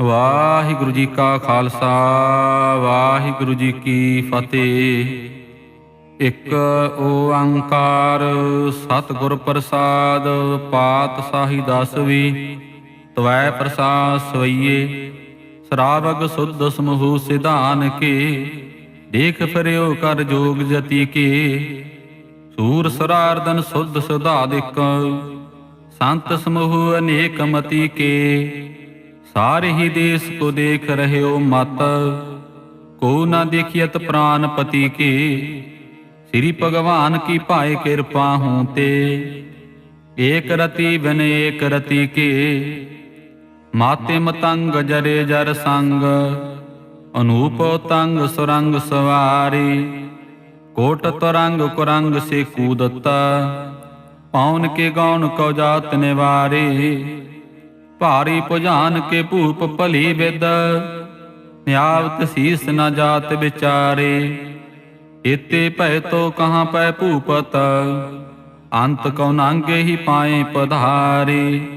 ਵਾਹਿਗੁਰੂ ਜੀ ਕਾ ਖਾਲਸਾ, ਵਾਹਿਗੁਰੂ ਜੀ ਕੀ ਫਤਿਹ। ਇੱਕ ਓੰਕਾਰ ਸਤਿਗੁਰ ਪ੍ਰਸਾਦ ਪਾਤਸ਼ਾਹੀ ਦਸਵੀ ਤਵੈ ਪ੍ਰਸਾਦ ਸਵਈਏ। ਸਰਾਵਗ ਸੁਧ ਸਮੂਹ ਸਿਧਾਨ ਕੇ, ਦੇਖ ਫਿਰਿਓ ਕਰ ਜੋਗ ਜਤੀ ਕੇ। ਸੂਰ ਸਰਾਰਦਨ ਸੁਧ ਸੁਧਾਦਿਕ, ਸੰਤ ਸਮੂਹ ਅਨੇਕ ਮਤੀ ਕੇ। ਸਾਰੇ ਹੀ ਦੇਸ ਕੋ ਦੇਖ ਰਹਿਓ ਮਤ, ਕੋ ਨਾ ਦੇਖਿਅਤ ਪ੍ਰਾਨ ਪਤੀ ਕੇ। ਸ੍ਰੀ ਭਗਵਾਨ ਕੀ ਭਾਏ ਕਿਰਪਾ ਹੂੰ ਤੇ, ਏਕ ਰਤੀ ਬਿਨ ਏਕ ਰਤੀ ਕੇ। ਮਾਤੇ ਮਤੰਗ ਜਰੇ ਜਰ ਸੰਗ, ਅਨੂਪ ਤੰਗ ਸੁਰੰਗ ਸਵਾਰੀ। ਕੋਟ ਤਰੰਗ ਕੁਰੰਗ ਸੇ ਕੂਦਤਾ ਪਾਉਨ ਕੇ ਗੌਣ ਕਉ ਜਾਤ ਨਿਵਾਰੇ। ਭਾਰੀ ਭੁਜਾਨ ਕੇ ਭੂਪ ਭਲੀ ਵਿਦ। ਨਿਆਵਤ ਸੀਸ ਨ ਜਾਤ ਵਿਚਾਰੇ। ਇਤੇ ਭੈ ਤੋ ਕਹਾਂ ਪੈ ਭੂਪਤ। ਅੰਤ ਕਉ ਨਾਂਗੇ ਹੀ ਪਾਏ ਪਧਾਰੇ।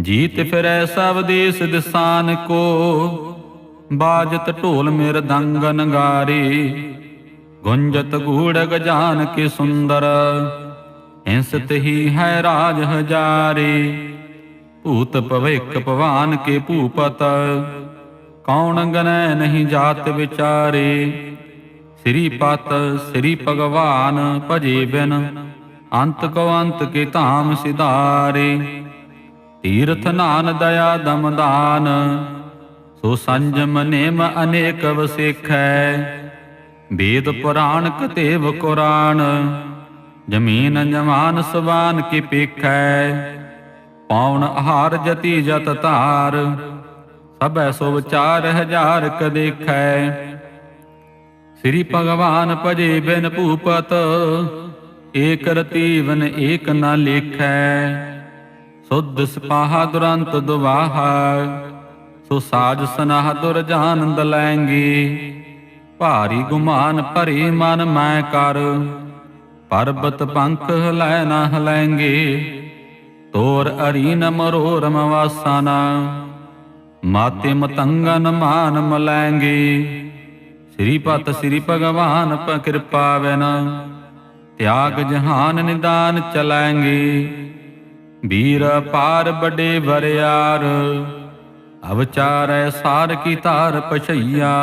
ਜੀਤ ਫਿਰੈ ਸਭ ਦੇਸ ਦਿਸਾਨ ਕੋ। ਬਾਜਤ ਢੋਲ ਮੇਰ ਦੰਗ ਨਗਾਰੇ। ਗੁੰਜਤ ਗੂੜ ਗਜਾਨ ਕੇ ਸੁੰਦਰ। ਹਿੰਸਤ ਹੀ ਹੈ ਰਾਜ ਹਜਾਰੇ। ਭੂਤ ਭਵਿਕ ਭਵਾਨ ਕੇ ਭੂਪਤ। ਕੌਣ ਗਨੈ ਨਹੀਂ ਜਾਤ ਵਿਚਾਰੇ? ਸ੍ਰੀ ਪਤ, ਸ੍ਰੀ ਭਗਵਾਨ ਭਜੇ ਬਿਨ। ਅੰਤ ਕੋ ਅੰਤ ਕੇ ਧਾਮ ਸਿਧਾਰੇ। ਤੀਰਥ ਨਾਨ ਦਇਆ ਦਮਦਾਨ। ਸੋ ਸੰਜਮ ਨੇਮ ਅਨੇਕ ਵਸਿਖੈ। ਵੇਦ ਪੁਰਾਣ ਕਤੇਵ ਕੁਰਾਨ। ਜਮੀਨ ਜਮਾਨ ਸਵਾਨ ਕੀ ਪੇਖੈ। ਪਾਉਣ ਆਹਾਰ ਜਤੀ ਜਤ ਧਾਰ, ਸਭੈ ਸੋ ਵਿਚਾਰ ਹਜ਼ਾਰ ਕ ਦੇਖੈ। ਸ੍ਰੀ ਭਗਵਾਨ ਭਜੇ ਬਿਨ ਭੂਪਤ ਏਕ ਰਤੀਵਨ ਏਕ ਨਾ ਲੇਖੈ। ਸੁਧ ਸਪਾਹਾ ਦੁਰੰਤ ਦੁਵਾਹਾ, ਸੋ ਸਾਜ ਸਨਾਹ ਦੁਰ ਜਾਨ ਦਲੈਂਗੀ। ਭਾਰੀ ਗੁਮਾਨ ਭਰੀ ਮਨ ਮੈਂ ਕਰ, ਪਰਬਤ ਪੰਖ ਹਲੈ ਨਾ ਹਲੈਂਗੇ। ਤੋਰ ਅਰੀ ਨ ਮਰੋਰਮ ਵਾਸਾਨਾ ਮਾਤੇ ਮਤੰਗਨ ਮਾਨ ਮਲੈਂਗੇ। ਸ੍ਰੀ ਪਤ ਸ੍ਰੀ ਭਗਵਾਨ ਪ ਕਿਰਪਾ ਵੈਨ ਤਿਆਗ ਜਹਾਨ ਨਿਦਾਨ ਚਲਾਂਗੇ। ਵੀਰ ਪਾਰ ਬੜੇ ਵਰਿਆਰ। ਅਵਚਾਰੈ ਸਾਰ ਕੀ ਧਾਰ ਪਛਈਆ।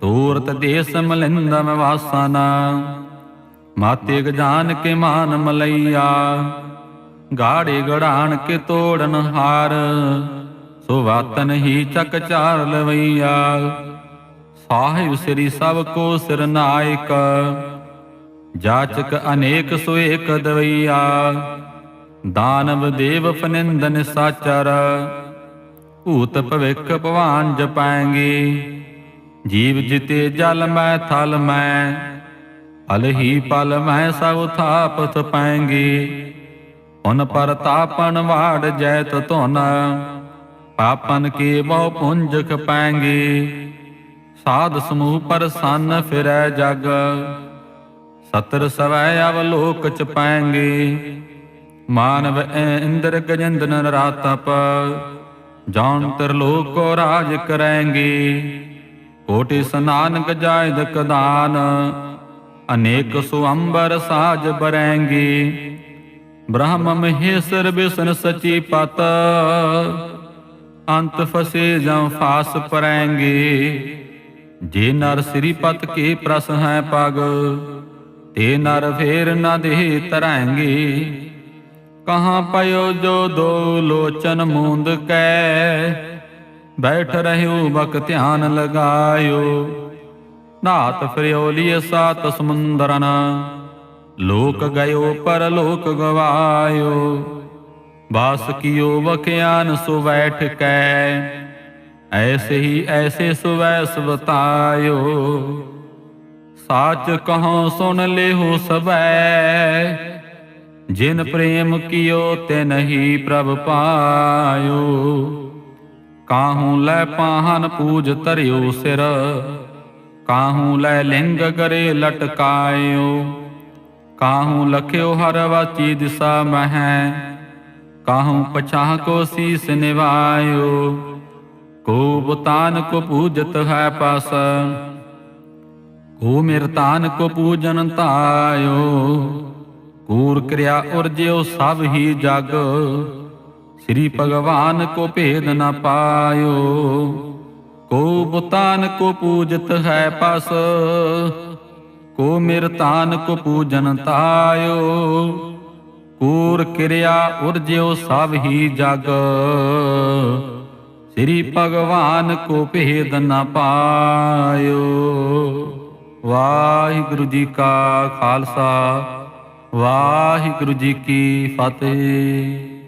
ਤੂਰਤ ਦੇਸ ਮਲਿੰਦਮ ਵਾਸਨਾ ਮਾਤੇ ਗਜਾਨ ਕੇ ਮਾਨ ਮਲਈਆ। ਗਾੜੇ ਗੜਾਣ ਕੇ ਤੋੜਨ ਹਾਰ। ਸੋ ਵਾਤਨ ਹੀ ਚੱਕ ਚਾਰ ਲਵਈਆ। ਸਾਹਿਬ ਸ੍ਰੀ ਸਭ ਕੋ ਸਿਰ ਨਾਇਕ। ਜਾਚਕ ਅਨੇਕ ਸੋ ਏਕ ਦਵਈਆ। ਦਾਨਵ ਦੇਵ ਫਨਿੰਦਨ ਸਾਚਰ। ਭੂਤ ਭਵਿਖ ਭਵਾਨ ਜਪਾਂਗੇ। ਜੀਵ ਜਿਤੇ ਜਲ ਮੈਂ ਥਲ ਮੈਂ। ਹਲ ਹੀ ਪਲ ਮੈਂ ਸਭ ਥਾਪਤ ਪਾਂਗੇ। ਉਨ ਪਰਤਾਪਨ ਵਾੜ ਜੈਤ ਧੁਨ। ਪਾਪਨ ਕੇ ਬਹੁ ਪੁੰਜ ਖਪਾਂਗੇ ਸਾਧ ਸਮੂਹ ਪਰਸੰਨ ਫਿਰੈ ਜਗ। ਸਤਰ ਸਵੈ ਅਵਲੋਕ ਚ ਪਾਂਗੇ। ਮਾਨਵ ਐ ਇੰਦਰ ਗਜੰਦ ਨਰ ਰਾਤਪ। ਜਾਨ ਤਰਲੋਕ ਕੋ ਰਾਜ ਕਰੈਂਗੇ। ਕੋਟਿ ਸਨਾਨ ਗਜਾਇਦ ਕਦਾਨ। ਅਨੇਕ ਸੋ ਸਾਜ ਬਰੈਂਗੇ। ਬ੍ਰਹਮ ਮਹੇਸ਼ਰ ਬਿਸ਼ਨ ਸਚੀ ਪਤ, ਅੰਤ ਫਸੇ ਜਾਂ ਫਾਸ ਪਰੈਂਗੇ। ਜੇ ਨਰ ਸ੍ਰੀ ਪਤ ਕੇ ਪ੍ਰਸ ਹੈ ਪਗ, ਤੇ ਨਰ ਫੇਰ ਨ ਦੇ ਤਰੈਂਗੇ। ਕਹਾਂ ਪਇਓ ਜੋ ਦੋ ਲੋਚਨ ਮੂੰਦ ਕੈ, ਬੈਠ ਰਹਿਓ ਬਕ ਧਿਆਨ ਲਗਾਇਓ। ਨਾਤ ਫਰਿਓਲੀ ਸਾਤ ਸਮੁੰਦਰਨ ਲੋਕ ਗਇਓ ਪਰ ਲੋਕ ਗਵਾਇਓ। ਬਾਸ ਕੀਓ ਵਖਿਆਨ, ਸੋ ਬੈਠ ਕੈ। ਐਸੇ ਹੀ ਐਸੇ ਸੁਵੈ ਸਵਤਾਇਓ ਸਾਚ ਕਹੋ, ਸੁਣ ਲਿਹੋ ਸਬੈ ਜਿਨ ਪ੍ਰੇਮ ਕੀਓ ਤੇ ਨਹੀਂ ਪ੍ਰਭ ਪਾਇਓ। ਕਾਹੂ ਲੈ ਪਾਹਨ ਪੂਜ ਧਰਿਓ ਸਿਰ, ਕਾਹੂ ਲੈ ਲਿੰਗ ਕਰੇ ਲਟਕਾਇਓ। ਕਾਹੂ ਲਖਿਓ ਹਰ ਵਾਚੀ ਦਿਸਾ ਮਹੈ, ਕਾਹੂ ਪਛਾਹ ਕੋ ਸੀਸ ਨਿਵਾਇਓ, ਕੋ ਬਤਾਨ ਕੋ ਪੂਜਤ ਹੈ ਪਸ, ਕੋ ਮਿਰਤਾਨ ਕੋ ਪੂਜਨ ਧਾਇਓ ਕੂਰ ਕਿਰਿਆ ਉਰਜਿਓ ਸਭ ਹੀ ਜਗ, ਸ੍ਰੀ ਭਗਵਾਨ ਕੋ ਭੇਦ ਨ ਪਾਇਓ, ਕੋ ਬੁਤਾਨ ਕੋ ਪੂਜਤ ਹੈ ਪਸ ਕੋ ਮਿਰਤਾਨ ਕੋ ਪੂਜਨ ਤਾਇਓ, ਕੂਰ ਕਿਰਿਆ ਉਰਜਿਓ ਸਭ ਹੀ ਜਗ। ਸ੍ਰੀ ਭਗਵਾਨ ਕੋ ਭੇਦ ਨ ਪਾਇਓ। ਵਾਹਿਗੁਰੂ ਜੀ ਕਾ ਖਾਲਸਾ, ਵਾਹਿਗੁਰੂ ਜੀ ਕੀ ਫਤਿਹ।